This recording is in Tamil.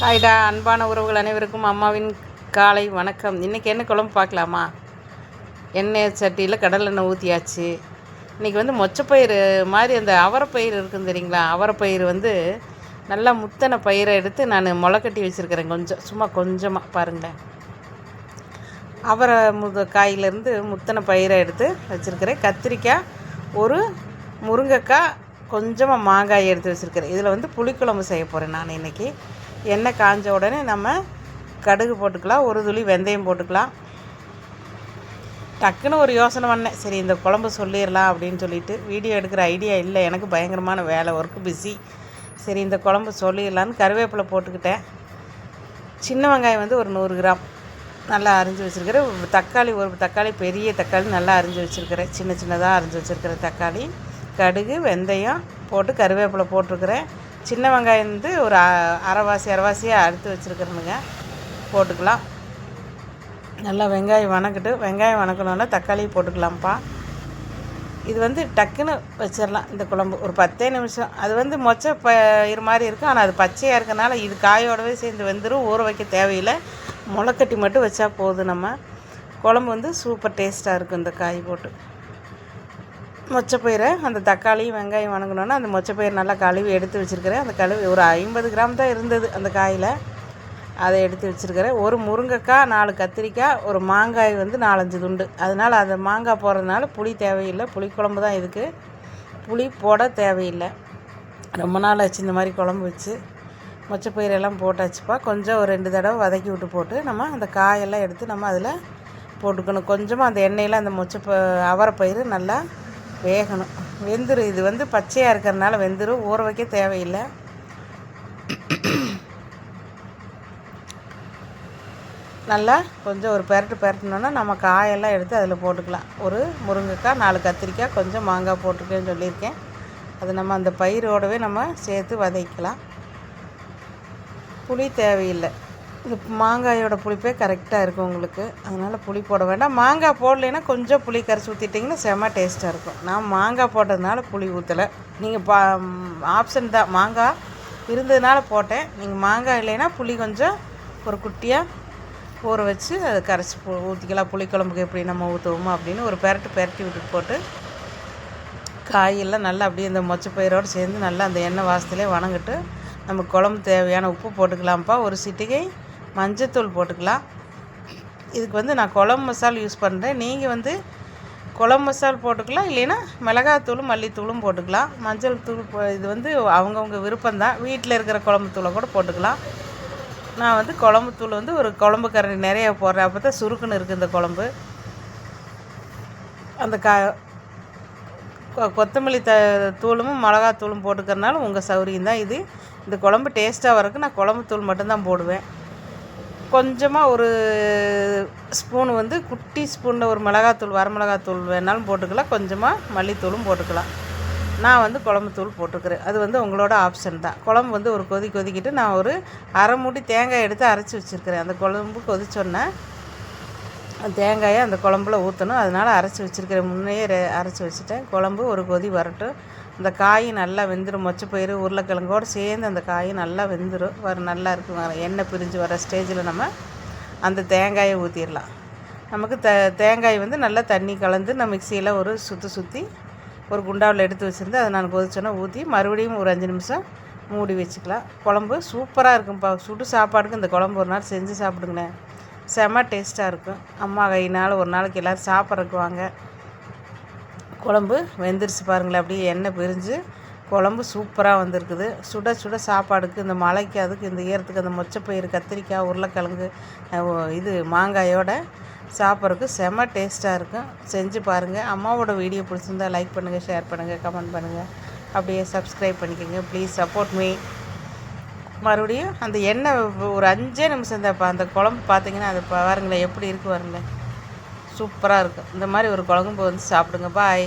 ஹாய்டா அன்பான உறவுகள் அனைவருக்கும் அம்மாவின் காலை வணக்கம். இன்றைக்கி என்ன குழம்பு பார்க்கலாமா? எண்ணெய் சட்டியில் கடலெண்ணெய் ஊற்றியாச்சு இன்றைக்கி வந்து மொச்சப்பயிறு மாதிரி அந்த அவரைப்பயிறு இருக்குன்னு தெரியுங்களா? அவரைப்பயிறு வந்து நல்லா முத்தனை பயிரை எடுத்து நான் முளைக்கட்டி வச்சுருக்கிறேன் கொஞ்சம். சும்மா கொஞ்சமாக பாருங்களேன் அவரை முத காயிலேருந்து முத்தனை பயிரை எடுத்து வச்சுருக்கிறேன். கத்திரிக்காய் ஒரு முருங்கைக்காய் கொஞ்சமாக மாங்காய் எடுத்து வச்சுருக்கிறேன். இதில் வந்து புளிக்குழம்பு செய்ய போகிறேன் நான் இன்றைக்கி எண்ணெய் காஞ்ச உடனே நம்ம கடுகு போட்டுக்கலாம் ஒரு துளி வெந்தயம் போட்டுக்கலாம். டக்குன்னு ஒரு யோசனை பண்ணேன். சரி இந்த குழம்பு சொல்லிடலாம் அப்படின்னு சொல்லிட்டு வீடியோ எடுக்கிற ஐடியா இல்லை. எனக்கு பயங்கரமான வேலை ஒர்க்கு பிஸி சரி இந்த குழம்பு சொல்லிடலான்னு கருவேப்பிலை போட்டுக்கிட்டேன். சின்ன வெங்காயம் வந்து ஒரு நூறு கிராம். நல்லா அரிஞ்சு வச்சுருக்கிறேன். தக்காளி ஒரு தக்காளி பெரிய தக்காளி நல்லா அரிஞ்சு வச்சுருக்கிறேன். சின்ன சின்னதாக அரிஞ்சு வச்சுருக்கிறேன் தக்காளி கடுகு வெந்தயம் போட்டு கருவேப்பிலை போட்டிருக்கிறேன். சின்ன வெங்காயம் வந்து ஒரு அ- அரைவாசி அரைவாசியாக அறுத்து வச்சுருக்கிறேனுங்க. போட்டுக்கலாம். நல்லா வெங்காயம் வணக்கிட்டு வெங்காயம் வணக்கணுன்னா தக்காளி போட்டுக்கலாம்ப்பா. இது வந்து டக்குன்னு வச்சிடலாம் இந்த குழம்பு. ஒரு பத்தே நிமிஷம். அது வந்து மொச்சை இரு மாதிரி இருக்கும். ஆனால் அது பச்சையாக இருக்கனால இது காயோடவே சேர்ந்து வெந்துடும் ஊற வைக்க தேவையில்லை. முளைக்கட்டி மட்டும் வச்சா போதும் நம்ம. குழம்பு வந்து சூப்பர் டேஸ்ட்டாக இருக்கும் இந்த காய் போட்டு. மொச்சப்பயிரை அந்த தக்காளி வெங்காயம் வணங்கணுன்னா அந்த மொச்சப்பயிர் நல்லா கழுவி எடுத்து வச்சுருக்கிறேன். அந்த கழுவி ஒரு ஐம்பது கிராம் தான் இருந்தது அந்த காயில். அதை எடுத்து வச்சுருக்கிறேன். ஒரு முருங்கைக்காய் நாலு கத்திரிக்காய் ஒரு மாங்காய் வந்து நாலஞ்சு துண்டு. அதனால் அந்த மாங்காய் போடுறதுனால புளி தேவையில்லை. புளிக்குழம்பு தான் இதுக்கு. புளி போட தேவையில்லை. ரொம்ப நாள் ஆச்சு இந்த மாதிரி குழம்பு வச்சு. மொச்சப்பயிரெல்லாம் போட்டாச்சுப்பா. கொஞ்சம் ஒரு ரெண்டு தடவை வதக்கி விட்டு போட்டு நம்ம அந்த காயெல்லாம் எடுத்து நம்ம அதில் போட்டுக்கணும். கொஞ்சமாக அந்த எண்ணெயில் அந்த மொச்சப்ப அவரைப்பயிறு நல்லா வேகணும். வெந்துடும் இது வந்து பச்சையாக இருக்கிறதுனால வெந்துடும் ஊற வைக்க தேவையில்லை. நல்லா கொஞ்சம் ஒரு பெரட்டு பெரட்டினோன்னா நம்ம காயெல்லாம் எடுத்து அதில் போட்டுக்கலாம். ஒரு முருங்கைக்காய் நாலு கத்திரிக்காய் கொஞ்சம் மாங்காய் போட்டிருக்கேன்னு சொல்லியிருக்கேன். அது நம்ம அந்த பயிரோடவே நம்ம சேர்த்து வதைக்கலாம். புளி தேவையில்லை. இந்த மாங்காயோட புளிப்பே கரெக்டாக இருக்கும் உங்களுக்கு. அதனால் புளி போட வேண்டாம். மாங்காய் போடலைன்னா கொஞ்சம் புளி கரைச்சி ஊற்றிட்டிங்கன்னா செம்ம டேஸ்ட்டாக இருக்கும். நான் மாங்காய் போட்டதுனால புளி ஊற்றலை நீங்கள் பா ஆப்ஷன் தான். மாங்காய் இருந்ததுனால போட்டேன். நீங்கள் மாங்காய் இல்லைன்னா புளி கொஞ்சம் ஒரு குட்டியாக ஊற வச்சு அதை கரைச்சி போ ஊற்றிக்கலாம் புளிக்குழம்புக்கு எப்படி நம்ம ஊற்றுவோமோ அப்படின்னு ஒரு பெரட்டு பெரட்டி விட்டுட்டு போட்டு காயெல்லாம் நல்லா அப்படியே இந்த மொச்சப்பயிரோடு சேர்ந்து நல்லா அந்த எண்ணெய் வாசத்துலேயே வணங்கிட்டு நம்ம குழம்பு தேவையான உப்பு போட்டுக்கலாம்ப்பா. ஒரு சிட்டிகை மஞ்சத்தூள் போட்டுக்கலாம். இதுக்கு வந்து நான் குழம்பு மசால் யூஸ் பண்ணுறேன் நீங்கள் வந்து குழம்பு மசால் போட்டுக்கலாம். இல்லைன்னா மிளகாத்தூளும் மல்லித்தூளும் போட்டுக்கலாம். மஞ்சள் தூள் இது வந்து அவங்கவுங்க விருப்பம்தான் வீட்டில் இருக்கிற குழம்பு தூளை கூட போட்டுக்கலாம். நான் வந்து குழம்பு தூள் வந்து ஒரு குழம்பு கரண்டி நிறைய போடுறேன். அப்போ தான் சுருக்குன்னு இருக்குது இந்த குழம்பு. அந்த கா கொ- கொத்தமல்லி த தூளும் மிளகாத்தூளும் போட்டுக்கறனால உங்கள் சௌரியம் தான் இது. இந்த குழம்பு டேஸ்ட்டாக வரக்கு நான் குழம்பு தூள் மட்டும்தான் போடுவேன். கொஞ்சமாக ஒரு ஸ்பூன் வந்து குட்டி ஸ்பூனில் ஒரு மிளகாத்தூள் வரமிளகாத்தூள் வேணாலும் போட்டுக்கலாம் கொஞ்சமாக மல்லித்தூளும் போட்டுக்கலாம். நான் வந்து குழம்பு தூள் போட்டுக்கிறேன். அது வந்து உங்களோட ஆப்ஷன் தான். குழம்பு வந்து ஒரு கொதி கொதிக்கிட்டு நான் ஒரு அரை மூடி தேங்காய் எடுத்து அரைச்சி வச்சுருக்கிறேன். அந்த குழம்பு கொதிச்சோன்னே தேங்காயை அந்த குழம்புல ஊற்றணும் அதனால் அரைச்சி வச்சுருக்கிறேன் முன்னையே அரைச்சி வச்சுட்டேன். குழம்பு ஒரு கொதி வரட்டும். இந்த காய் நல்லா வெந்துடும் மொச்சப்பயிறு உருளைக்கிழங்கோடு சேர்ந்து அந்த காய் நல்லா வெந்துடும் வர நல்லா இருக்கும் வர எண்ணெய் பிரிஞ்சு வர ஸ்டேஜில் நம்ம அந்த தேங்காயை ஊற்றிடலாம் நமக்கு த தேங்காய் வந்து நல்லா தண்ணி கலந்து நம்ம மிக்சியில் ஒரு சுற்றி சுற்றி ஒரு குண்டாவில் எடுத்து வச்சுருந்து அதை நான் கொதிச்சோன்னே ஊற்றி மறுபடியும் ஒரு அஞ்சு நிமிஷம் மூடி வச்சுக்கலாம். குழம்பு சூப்பராக இருக்கும்ப்பா சுடு சாப்பாடுக்கு இந்த குழம்பு ஒரு நாள் செஞ்சு சாப்பிடுங்களேன். செம டேஸ்ட்டாக இருக்கும் அம்மா கையினால் ஒரு நாளைக்கு எல்லோரும் சாப்பிட்றதுக்கு வாங்க. குழம்பு வெந்துருச்சு பாருங்களேன். அப்படியே எண்ணெய் பிரிஞ்சு குழம்பு சூப்பராக வந்திருக்குது. சுட சுட சாப்பாடுக்கு இந்த மலைக்கு அதுக்கு இந்த ஈரத்துக்கு அந்த மொச்சப்பயிறு கத்திரிக்காய் உருளைக்கிழங்கு இது மாங்காயோட சாப்பிட்றதுக்கு செம டேஸ்ட்டாக இருக்கும் செஞ்சு பாருங்கள் அம்மாவோட வீடியோ பிடிச்சிருந்தா லைக் பண்ணுங்கள் ஷேர் பண்ணுங்கள் கமெண்ட் பண்ணுங்கள் அப்படியே சப்ஸ்கிரைப் பண்ணிக்கோங்க. ப்ளீஸ் சப்போர்ட் மீ மறுபடியும் அந்த எண்ணெய் ஒரு அஞ்சே நிமிஷம் தான் அந்த குழம்பு பார்த்தீங்கன்னா அது பாருங்களேன் எப்படி இருக்கு பாருங்களேன். சூப்பராக இருக்கும் இந்த மாதிரி ஒரு குழம்பு வந்து சாப்பிடுங்க. பாய்.